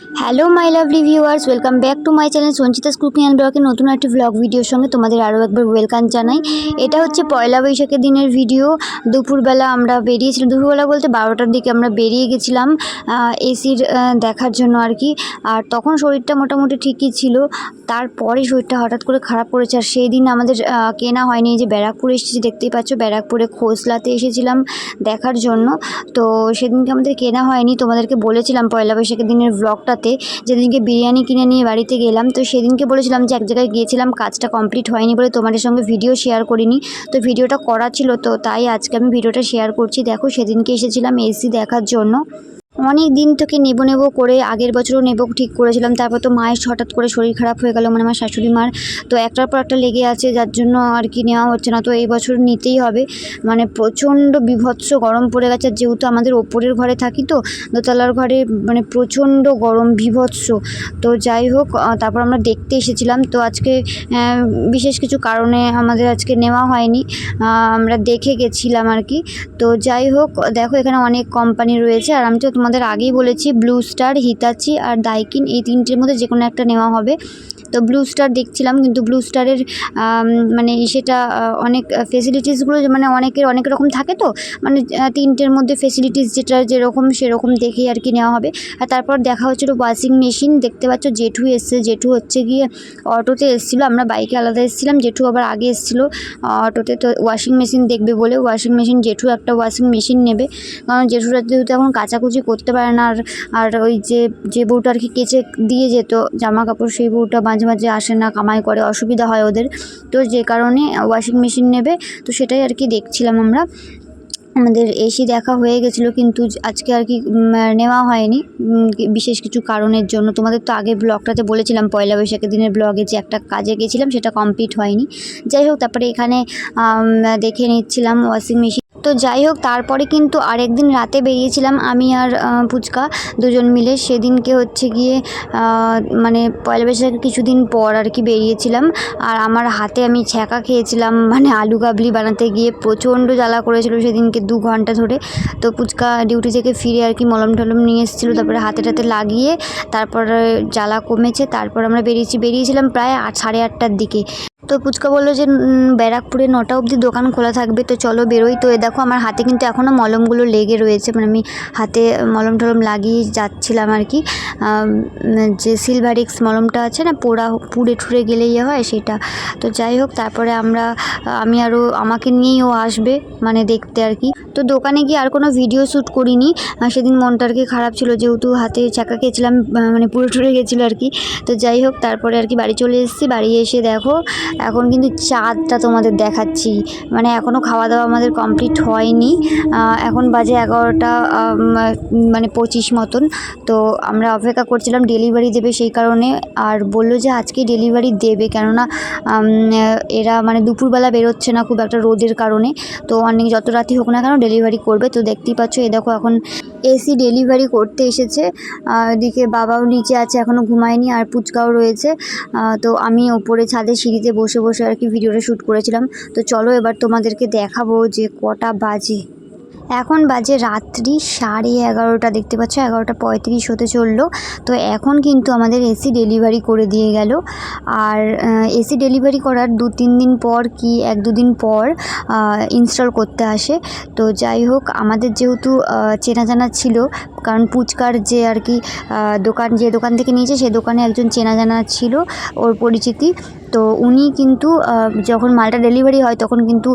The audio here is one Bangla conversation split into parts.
Hello my lovely viewers welcome back to my channel Sanchita's cooking and ব্লগের নতুন একটি ভ্লগ ভিডিওর সঙ্গে তোমাদের আরও একবার ওয়েলকাম জানাই। এটা হচ্ছে পয়লা বৈশাখের দিনের ভিডিও দুপুরবেলা আমরা বেরিয়েছিলাম। দুপুরবেলা বলতে বারোটার দিকে আমরা বেরিয়ে গেছিলাম এসির দেখার জন্য আর কি। আর তখন শরীরটা মোটামুটি ঠিকই ছিল। তারপরে শরীরটা হঠাৎ করে খারাপ করেছে। আর সেই দিন আমাদের কেনা হয়নি। যে ব্যারাকপুরে এসেছি, দেখতেই পাচ্ছ, ব্যারাকপুরে খোসলাতে এসেছিলাম দেখার জন্য। তো সেদিনকে আমাদের কেনা হয়নি। তোমাদেরকে বলেছিলাম পয়লা বৈশাখের দিনের ব্লগটাতে যেদিনকে বিরিয়ানি কিনে নিয়ে বাড়িতে গেলাম, তো সেদিনকে বলেছিলাম যে এক জায়গায় গিয়েছিলাম, কাজটা কমপ্লিট হয়নি বলে তোমাদের সঙ্গে ভিডিও শেয়ার করিনি। তো ভিডিওটা করা ছিল, তো তাই আজকে আমি ভিডিওটা শেয়ার করছি। দেখো, সেদিনকে এসেছিলাম এসি দেখার জন্য। অনেক দিন থেকে নেব নেব করে আগের বছরও নেব ঠিক করেছিলাম, তারপর তো মায়ের হঠাৎ করে শরীর খারাপ হয়ে গেল মানে আমার শাশুড়ি মার, তো একটার পর একটা লেগে আছে, যার জন্য আর কি নেওয়া হচ্ছে না, তো এই বছর নিতেই হবে। মানে প্রচণ্ড বিভৎস গরম পড়ে গেছে যেহেতু আমাদের ওপরের ঘরে থাকি তো, দোতলার ঘরে মানে প্রচণ্ড গরম, বিভৎস। তো যাই হোক তারপর আমরা দেখতে এসেছিলাম, তো আজকে বিশেষ কিছু কারণে আমাদের আজকে নেওয়া হয়নি আমরা দেখে গেছিলাম আর কি। তো যাই হোক, দেখো এখানে অনেক কোম্পানি রয়েছে, আর আমি তো তোমাদের আগেই বলেছি ব্লু স্টার হিতাচি আর দাইকিন এই তিনটের মধ্যে যে কোনো একটা নেওয়া হবে। তো ব্লু স্টার দেখছিলাম, কিন্তু ব্লু স্টারের মানে সেটা অনেক ফেসিলিটিসগুলো মানে অনেকের, অনেক রকম থাকে তো? মানে তিনটের মধ্যে ফেসিলিটিস যেটা যেরকম সেরকম দেখেই আর কি নেওয়া হবে। আর তারপর দেখা হচ্ছিল ওয়াশিং মেশিন দেখতে পাচ্ছ জেঠু এসছে, জেঠু হচ্ছে গিয়ে অটোতে এসেছিল, আমরা বাইকে আলাদা এসেছিলাম, জেঠু আবার আগে এসেছিল অটোতে, তো ওয়াশিং মেশিন দেখবে বলে ওয়াশিং মেশিন জেঠু একটা ওয়াশিং মেশিন নেবে। কারণ জেঠুরা যেহেতু এখন কাচাকুচি করতে পারে না। আর আর ওই যে যে বউটা আর কি কেচে দিয়ে যেত জামা কাপড় সেই বউটা মাঝে মাঝে আসে না, কামাই করে, অসুবিধা হয় ওদের। তো যে কারণে ওয়াশিং মেশিন নেবে, তো সেটাই আর কি দেখছিলাম আমরা। আমাদের এসি দেখা হয়ে গেছিল, কিন্তু আজকে আর কি নেওয়া হয়নি। বিশেষ কিছু কারণের জন্য। তোমাদের তো আগে ব্লগটাতে বলেছিলাম, পয়লা বৈশাখের দিনের ব্লগে যে একটা কাজে গেছিলাম, সেটা কমপ্লিট হয়নি। যাই হোক, তারপরে এখানে দেখে নিচ্ছিলাম ওয়াশিং মেশিন তো যাই হোক, তারপরে কিন্তু আরেকদিন রাতে বেরিয়েছিলাম আমি আর পুচকা দুজন মিলে। সেদিনকে হচ্ছে গিয়ে মানে পয়লা বৈশাখের কিছুদিন পর আর কি বেরিয়েছিলাম। আর আমার হাতে আমি ছ্যাঁকা খেয়েছিলাম মানে আলু কাবলি বানাতে গিয়ে প্রচণ্ড জ্বালা করেছিল সেদিনকে দু ঘণ্টা ধরে। তো পুচকা ডিউটি থেকে ফিরে আর কি মলম টলম নিয়ে এসেছিল, তারপরে হাতে টাতে লাগিয়ে, তারপরে জ্বালা কমেছে, তারপর আমরা বেরিয়েছি। বেরিয়েছিলাম প্রায় সাড়ে আটটার দিকে। তো পুচকা বলল যে ব্যারাকপুরে নটা অবধি দোকান খোলা থাকবে, তো চলো বেরোই। তো এ দেখো আমার হাতে কিন্তু এখনও মলমগুলো লেগে রয়েছে মানে আমি হাতে মলম টলম লাগিয়ে যাচ্ছিলাম আর কি। যে সিলভারিক্স মলমটা আছে না, পোড়া, পুড়ে ঠুড়ে গেলে ইয়ে হয় সেটা। তো যাই হোক, তারপরে আমরা, আমি আরও আমাকে নিয়েই ও আসবে মানে দেখতে আর কি। তো দোকানে গিয়ে আর কোনো ভিডিও শ্যুট করিনি। সেদিন মনটা আর কি খারাপ ছিল, যেহেতু হাতে চাকা খেয়েছিলাম মানে পুরো টুরে গেছিল আর কি। তো যাই হোক, তারপরে আর কি বাড়ি চলে এসেছি। বাড়ি এসে দেখো, এখন কিন্তু চাঁদটা তোমাদের দেখাচ্ছি। মানে এখনও খাওয়া দাওয়া আমাদের কমপ্লিট হয়নি। এখন বাজে এগারোটা মানে পঁচিশ মতন। তো আমরা অপেক্ষা করছিলাম ডেলিভারি দেবে সেই কারণে। আর বলল যে আজকে ডেলিভারি দেবে, কেননা এরা মানে দুপুরবেলা বেরোচ্ছে না খুব একটা রোদের কারণে। তো অনেক যত রাতি হোক না কেন ডেলিভারি করবে। তো দেখতেই পাচ্ছ, এ দেখো এখন এসি ডেলিভারি করতে এসেছে। এদিকে বাবাও নিচে আছে এখনও ঘুমায়নি আর পুচকাও রয়েছে। তো আমি ওপরে ছাদে সিঁড়িতে বসে বসে আর কি ভিডিওটা শ্যুট করেছিলাম। তো চলো এবার তোমাদেরকে দেখাবো যে কটা বাজে। এখন বাজে রাত্রি সাড়ে এগারোটা, দেখতে পাচ্ছ এগারোটা পঁয়ত্রিশ হতে চলল। তো এখন কিন্তু আমাদের এসি ডেলিভারি করে দিয়ে গেল। আর এসি ডেলিভারি করার দু তিন দিন পর কি এক দুদিন পর ইনস্টল করতে আসে। তো যাই হোক, আমাদের যেহেতু চেনা জানা ছিল, কারণ পুচকার যে আর কি দোকান, যে দোকান থেকে নিয়েছে সে দোকানে একজন চেনা জানা ছিল ওর পরিচিতি। তো উনি কিন্তু যখন মালটা ডেলিভারি হয় তখন কিন্তু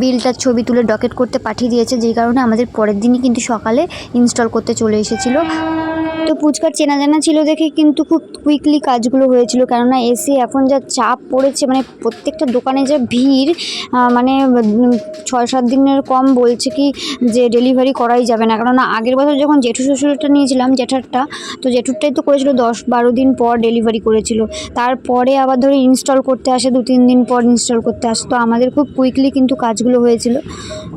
বিলটার ছবি তুলে ডকেট করতে পাঠিয়ে দিয়েছে, যেই কারণে আমাদের পরের দিনই কিন্তু সকালে ইনস্টল করতে চলে এসেছিল। তো পুচকার চেনা জানা ছিল দেখে কিন্তু খুব কুইকলি কাজগুলো হয়েছিল। কেননা এসে এখন যা চাপ পড়েছে মানে প্রত্যেকটা দোকানে যা ভিড় মানে ছয় সাত দিনের কম বলছে কি যে ডেলিভারি করাই যাবে না। কেননা আগের বছর যখন জেঠু শ্বশুরটা নিয়েছিলাম, জেঠারটা, তো জেঠুরটাই তো করেছিল, দশ বারো দিন পর ডেলিভারি করেছিল। তারপরে আবার ধরো ইনস্টল করতে আসে, দু তিন দিন পর ইনস্টল করতে আসে। তো আমাদের খুব কুইকলি কিন্তু কাজগুলো হয়েছিল।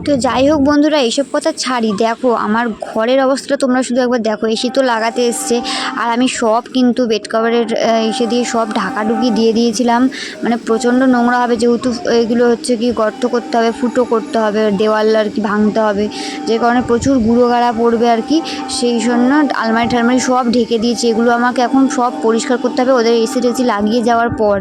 তো যাই হোক বন্ধুরা, এইসব কথা ছাড়ি। দেখো, আমার ঘরের অবস্থাটা তোমরা শুধু একবার দেখো। এসি তো লাগাতে এসছে। আর আমি সব কিন্তু বেড কভারের এসে দিয়ে সব ঢাকাঢুকি দিয়ে দিয়েছিলাম। মানে প্রচণ্ড নোংরা হবে যেহেতু, এগুলো হচ্ছে কি গর্ত করতে হবে, ফুটো করতে হবে, দেওয়াল আর কি ভাঙতে হবে। যে কারণে প্রচুর গুঁড়ো গাড়া পড়বে আর কি। সেই জন্য আলমারি টালমারি সব ঢেকে দিয়েছি। এগুলো আমাকে এখন সব পরিষ্কার করতে হবে। ওদের এসি টেসি লাগিয়ে যাওয়ার পর।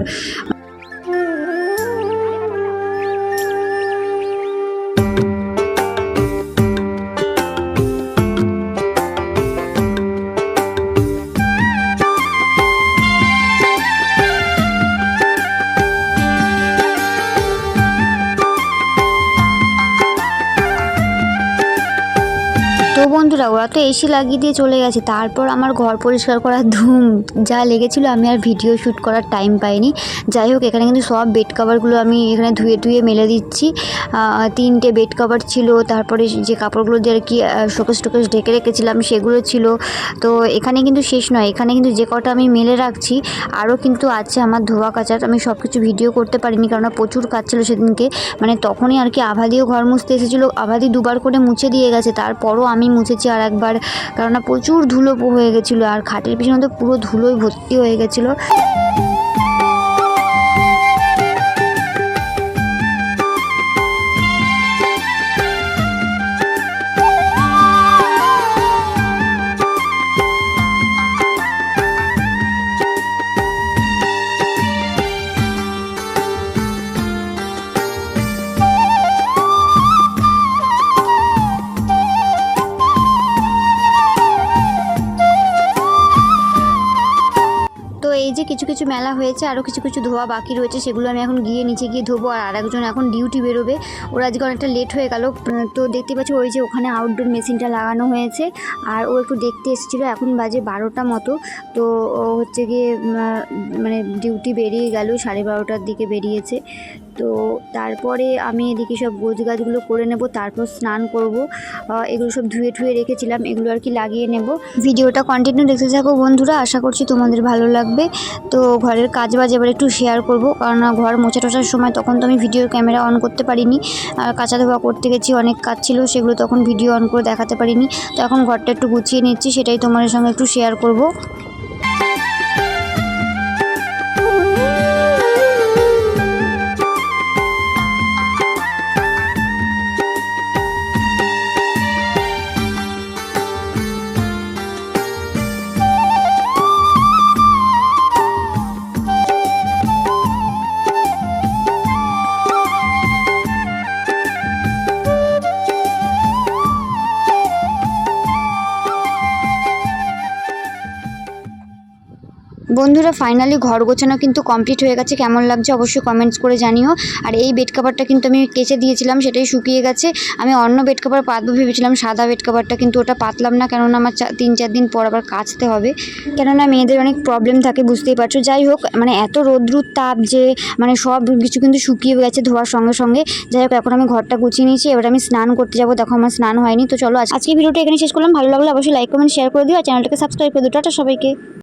তো বন্ধুরা, ওরা তো এসি লাগিয়ে দিয়ে চলে গেছে। তারপর আমার ঘর পরিষ্কার করার ধুম, যা লেগেছিলো আমি আর ভিডিও শ্যুট করার টাইম পাইনি। যাই হোক, এখানে কিন্তু সব বেড কভারগুলো আমি এখানে ধুয়ে ধুয়ে মেলে দিচ্ছি। তিনটে বেড কভার ছিল, তারপরে যে কাপড়গুলো দিয়ে আর কি শোকেস টোকেস ঢেকে রেখেছিলাম, সেগুলো ছিল। তো এখানে কিন্তু শেষ নয়, এখানে কিন্তু যে কটা আমি মেলে রাখছি, আরও কিন্তু আছে আমার ধোয়া কাচার। আমি সব কিছু ভিডিও করতে পারিনি কারণ প্রচুর কাজ ছিল সেদিনকে। মানে তখনই আর কি আভাদিও ঘর মুছতে এসেছিল, আভাদি দুবার করে মুছে দিয়ে গেছে। তারপরও আমি মুছেছি আর একবার, কেননা প্রচুর ধুলো হয়ে গেছিল আর খাটের পিছনে তো পুরো ধুলোয় ভর্তি হয়ে গেছিল। যে কিছু কিছু মেলা হয়েছে আরও কিছু কিছু ধোয়া বাকি রয়েছে, সেগুলো আমি এখন গিয়ে নিচে গিয়ে ধোবো, আর আরেকজন এখন ডিউটি বেরোবে। ওরা আজকে অনেকটা লেট হয়ে গেল। তো দেখতে পাচ্ছি ওই যে ওখানে আউটডোর মেশিনটা লাগানো হয়েছে, আর ও একটু দেখতে এসেছিল, এখন বাজে বারোটা মতো। তো ও হচ্ছে গিয়ে মানে ডিউটি বেরিয়ে গেল, সাড়ে বারোটার দিকে বেরিয়েছে। তো তারপরে আমি এদিকে সব গোছ গাছগুলো করে নেব, তারপর স্নান করব। এগুলো সব ধুয়ে ঠুয়ে রেখেছিলাম, এগুলো আর কি লাগিয়ে নেব। ভিডিওটা কন্টিনিউ দেখতে থাকো বন্ধুরা, আশা করছি তোমাদের ভালো লাগবে। তো ঘরের কাজ বাজ এবার একটু শেয়ার করব কারণ ঘর মোছা টোছার সময় তখন তো আমি ভিডিওর ক্যামেরা অন করতে পারিনি। আর কাঁচা ধোয়া করতে গেছি, অনেক কাজ ছিল, সেগুলো তখন ভিডিও অন করে দেখাতে পারিনি। তো এখন ঘরটা একটু গুছিয়ে নিচ্ছি, সেটাই তোমাদের সঙ্গে একটু শেয়ার করব। বন্ধুরা ফাইনালি ঘর গোছানো কিন্তু কমপ্লিট হয়ে গেছে। কেমন লাগছে অবশ্যই কমেন্টস করে জানিও। আর এই বেড কাভারটা কিন্তু আমি কেচে দিয়েছিলাম, সেটাই শুকিয়ে গেছে। আমি অন্য বেড কাভার পাতবো ভেবেছিলাম, সাদা বেড কাভারটা কিন্তু ওটা পাতলাম না, কেননা আমার তিন চার দিন পর আবার কাচতে হবে। কেননা মেয়েদের অনেক প্রবলেম থাকে, বুঝতেই পারছ। যাই হোক মানে এত রোদ্রুর তাপ যে মানে সব কিছু কিন্তু শুকিয়ে গেছে ধোয়ার সঙ্গে সঙ্গে। যাই হোক, এখন আমি ঘরটা গুছিয়ে নিয়েছি। এবার আমি স্নান করতে যাব। দেখো আমার স্নান হয়নি, তো চলো আজ- আজকে ভিডিওটা এখানে শেষ করলাম। ভালো লাগলে অবশ্যই লাইক কমেন্ট শেয়ার করে দিও। আর চ্যানেলটাকে সাবস্ক্রাইব করে দিও। টাটা সবাইকে।